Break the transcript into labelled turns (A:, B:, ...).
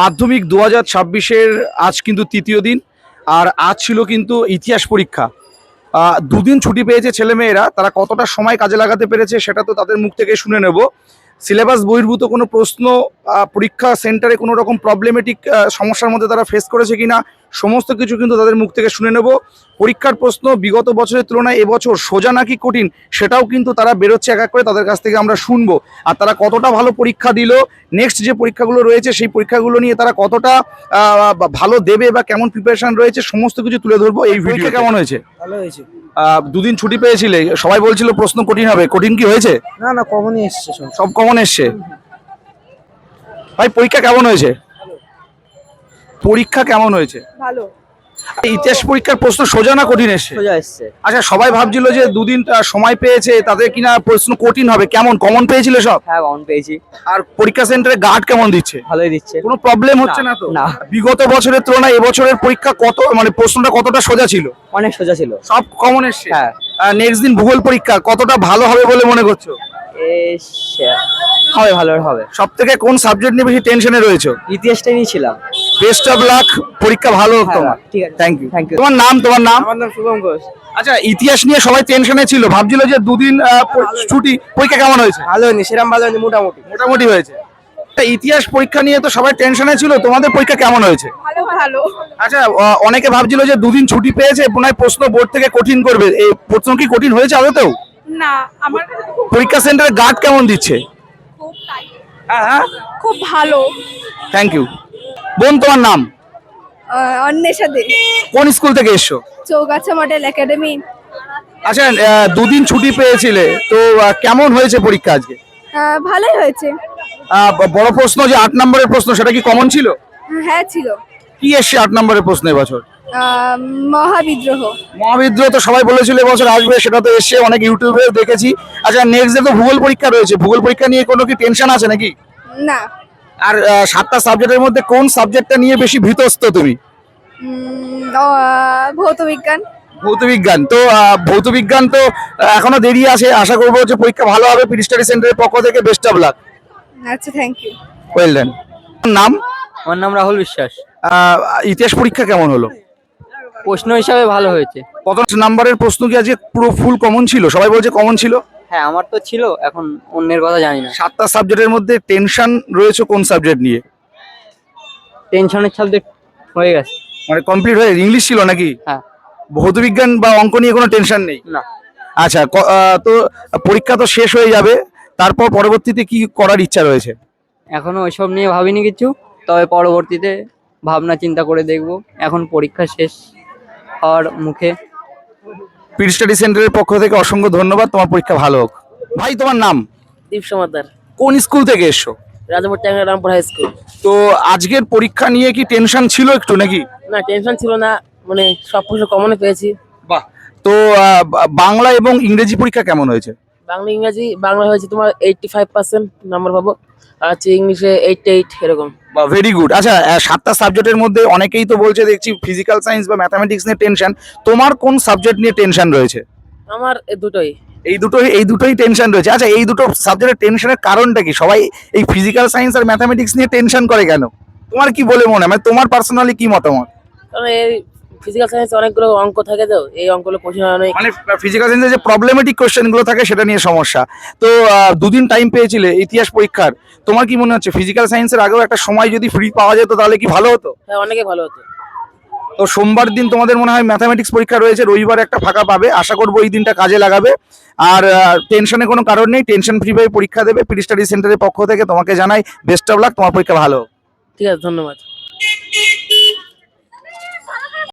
A: মাধ্যমিক দু হাজার ছাব্বিশের আজ কিন্তু তৃতীয় দিন, আর আজ ছিল কিন্তু ইতিহাস পরীক্ষা। দুদিন ছুটি পেয়েছে ছেলেমেয়েরা, তারা কতটা সময় কাজে লাগাতে পেরেছে সেটা তো তাদের মুখ থেকে শুনে নেব। সিলেবাস বহির্ভূত কোনো প্রশ্ন পরীক্ষা সেন্টারে কোনো রকম প্রবলেমেটিক সমস্যার মধ্যে তারা ফেস করেছে কিনা সমস্ত কিছু কিন্তু তাদের মুখ থেকে শুনে নেব। পরীক্ষার প্রশ্ন বিগত বছরের তুলনায় এবছর সোজা নাকি কঠিন সেটাও কিন্তু তারা বেরোচ্ছে এক এক করে তাদের কাছ থেকে আমরা শুনব। আর তারা কতটা ভালো পরীক্ষা দিল নেক্সট যে পরীক্ষাগুলো রয়েছে সেই পরীক্ষাগুলো নিয়ে তারা কতটা ভালো দেবে বা কেমন প্রিপারেশন রয়েছে সমস্ত কিছু তুলে ধরবো এই ভিডিও কেমন হয়েছে?
B: ভালো হয়েছে।
A: দুদিন ছুটি পেয়েছিলে? সবাই বলছিল প্রশ্ন কঠিন হবে। কঠিন কি হয়েছে?
B: না না কমনই এসছে সব।
A: সব কমন এসছে? ভাই পরীক্ষা কেমন হয়েছে? পরীক্ষা কেমন হয়েছে?
C: ভালো।
A: ইতিহাস পরীক্ষার প্রশ্ন সোজা না কঠিন
B: সোজা এসছে।
A: আচ্ছা সবাই ভাবছিল যে দুদিন সময় পেয়েছে তাদের কিনা প্রশ্ন কঠিন হবে। কেমন? কমন পেয়েছিল সব?
B: হ্যাঁ কমন পেয়েছি।
A: আর পরীক্ষা সেন্টারে গার্ড কেমন দিচ্ছে?
B: ভালোই দিচ্ছে।
A: কোনো প্রবলেম হচ্ছে না তো?
B: না।
A: বিগত বছরের তুলনায় এবছরের পরীক্ষা কত মানে প্রশ্নটা কতটা সোজা ছিল?
B: অনেক সোজা ছিল।
A: সব কমন এসছে।
B: হ্যাঁ।
A: নেক্সট দিন ভূগোল পরীক্ষা কতটা ভালো হবে বলে মনে করছ?
B: হবে ভালো হবে।
A: সব থেকে কোন সাবজেক্ট নিয়ে বেশি টেনশনে রয়েছে?
B: ইতিহাসটাই নিয়েছিলাম
A: বেস্ট অফ লাক পরীক্ষা ভালো হোক
B: হ্যাঁ,
A: তোমার
B: ঠিক আছে।
A: Thank you
B: Thank you.
A: তোমার নাম তোমার নাম?
B: আমার নাম শুভম ঘোষ।
A: আচ্ছা ইতিহাস নিয়ে সবাই টেনশনে ছিল ভাবছিল যে দুদিন ছুটি পরীক্ষা কেমন হয়েছে?
B: ভালো হয়নি সেরকম ভালো হয়নি মোটামুটি।
A: মোটামুটি হয়েছে। তা ইতিহাস পরীক্ষা নিয়ে তো সবাই টেনশনে ছিল তোমাদের পরীক্ষা কেমন হয়েছে?
C: ভালো ভালো।
A: আচ্ছা অনেকে ভাবছিল যে দুদিন ছুটি পেয়েছে পুনরায় প্রশ্ন বোর্ড থেকে কঠিন করবে। এই প্রশ্ন কি কঠিন হয়েছে আদতেও
C: না আমার তো
A: পরীক্ষা সেন্টারে গার্ড কেমন দিচ্ছে?
C: খুব।
A: হ্যাঁ হ্যাঁ।
C: খুব ভালো।
A: থ্যাংক ইউ বোন তোমার নাম?
C: অন্বেষা দে।
A: কোন স্কুল থেকে এসছো?
C: Chougachha model academy.
A: আচ্ছা দুদিন ছুটি পেয়েছিলে তো কেমন হয়েছে পরীক্ষা আজকে?
C: ভালোই হয়েছে।
A: বড় প্রশ্ন যে আট নম্বরের প্রশ্ন সেটা কি কমন ছিল?
C: হ্যাঁ ছিল।
A: কি এসছে আট নম্বরের প্রশ্ন এবছর?
C: মহাবিদ্রোহ।
A: মহাবিদ্রোহ তো সবাই বলেছিল এবছর আসবে সেটা তো এসছে অনেক ইউটিউবে দেখেছি। আচ্ছা নেক্সট ডে তো ভূগোল পরীক্ষা রয়েছে ভূগোল পরীক্ষা নিয়ে কোনো কি টেনশন আছে নাকি?
C: না।
A: আর সাতটা সাবজেক্টের মধ্যে কোন সাবজেক্টটা নিয়ে বেশি ভীতস্ত তুমি?
C: উম, আহ, ভৌতবিজ্ঞান
A: ভৌতবিজ্ঞান তো আহ, ভৌতবিজ্ঞান তো এখনও দেরি আছে। আশা করব যে পরীক্ষা ভালো হবে পিডি স্টাডি সেন্টারের পক্ষ থেকে। বেস্ট অফ লাক
C: আচ্ছা থ্যাংক ইউ
A: ওয়েল দেন নাম?
B: আমার নাম রাহুল বিশ্বাস।
A: ইতিহাস পরীক্ষা কেমন হলো?
B: প্রশ্ন হিসাবে ভালো হয়েছে।
A: কত নাম্বারের প্রশ্ন কি আজকে পুরো ফুল কমন ছিল? সবাই বলছে কমন ছিল।
B: হ্যাঁ আমার তো ছিল এখন অন্যের কথা জানি না।
A: সাতটা সাবজেক্টের মধ্যে টেনশন রয়েছে কোন সাবজেক্ট নিয়ে?
B: টেনশনের সাবজেক্ট হয়ে গেছে।
A: মানে কমপ্লিট হয়ে ইংলিশ ছিল নাকি?
B: হ্যাঁ।
A: ভৌতবিজ্ঞান বা অঙ্ক নিয়ে কোনো টেনশন নেই?
B: না।
A: আচ্ছা তো পরীক্ষা তো শেষ হয়ে যাবে তারপর পরবর্তীতে কি করার ইচ্ছা রয়েছে?
B: এখনও ওইসব নিয়ে ভাবিনি কিছু তবে পরবর্তীতে ভাবনা চিন্তা করে দেখব। এখন পরীক্ষা শেষ হওয়ার মুখে।
A: পিড স্টাডি সেন্টারের পক্ষ থেকে অসংখ্য ধন্যবাদ। তোমার পরীক্ষা ভালো হোক। ভাই তোমার নাম?
D: দীপ সমাদার।
A: কোন স্কুল থেকে এসো?
D: রাজাপুর ট্যাংরা রামপুর হাই স্কুল।
A: তো আজকের পরীক্ষা নিয়ে কি টেনশন ছিল একটু নাকি?
D: না টেনশন ছিল না। মানে সব কিছু কমনে পেয়েছি।
A: বাহ। তো বাংলা এবং ইংরেজি পরীক্ষা কেমন হয়েছে?
D: বাংলা ইংরাজি বাংলা হয়েছে তোমার এইটটি ফাইভ পার্সেন্ট নাম্বার পাবো। আর হচ্ছে ইংলিশে এইটটি এইট এরকম।
A: বা ভেরি গুড আচ্ছা সাতটা সাবজেক্টের মধ্যে অনেকেই তো বলছে দেখছি ফিজিক্যাল সায়েন্স বা ম্যাথামেটিক্স নিয়ে টেনশন তোমার কোন সাবজেক্ট নিয়ে টেনশন রয়েছে?
D: আমার দুটোই।
A: এই দুটোই এই দুটোই টেনশন রয়েছে। আচ্ছা এই দুটো সাবজেক্টের টেনশনের কারণটা কি? সবাই এই ফিজিক্যাল সায়েন্স আর ম্যাথামেটিক্স নিয়ে টেনশন করে কেন? তোমার কি বলে মনে হয়? মানে তোমার পার্সোনালি কি মতামত?
D: কারণ এই ফিজিক্যাল সায়েন্সে অনেকগুলো অঙ্ক থাকে তো এই অঙ্কগুলো কোশ্চেন অনেক
A: মানে ফিজিক্যাল সায়েন্সের যে প্রবলেমেটিক কোশ্চেনগুলো থাকে সেটা নিয়ে সমস্যা। তো দুদিন টাইম পেয়েছিলে ইতিহাস পরীক্ষার তোমার কি মনে হচ্ছে? ফিজিক্যাল সায়েন্সের আগেও একটা সময় যদি ফ্রি পাওয়া যেত তাহলে কি ভালো হতো?
D: হ্যাঁ অনেকে ভালো হতো।
A: তো সোমবার দিন তোমাদের মনে হয় ম্যাথামেটিক্স পরীক্ষা রয়েছে রবিবার একটা ফাঁকা পাবে। আশা করব এই দিনটা কাজে লাগাবে। আর টেনশনে কোনো কারণ নেই টেনশন ফ্রি ভাবে পরীক্ষা দেবে। পিডি স্টাডি সেন্টারের পক্ষ থেকে তোমাকে জানাই বেস্ট অফ লাক তোমার পরীক্ষা ভালো।
D: ঠিক আছে ধন্যবাদ।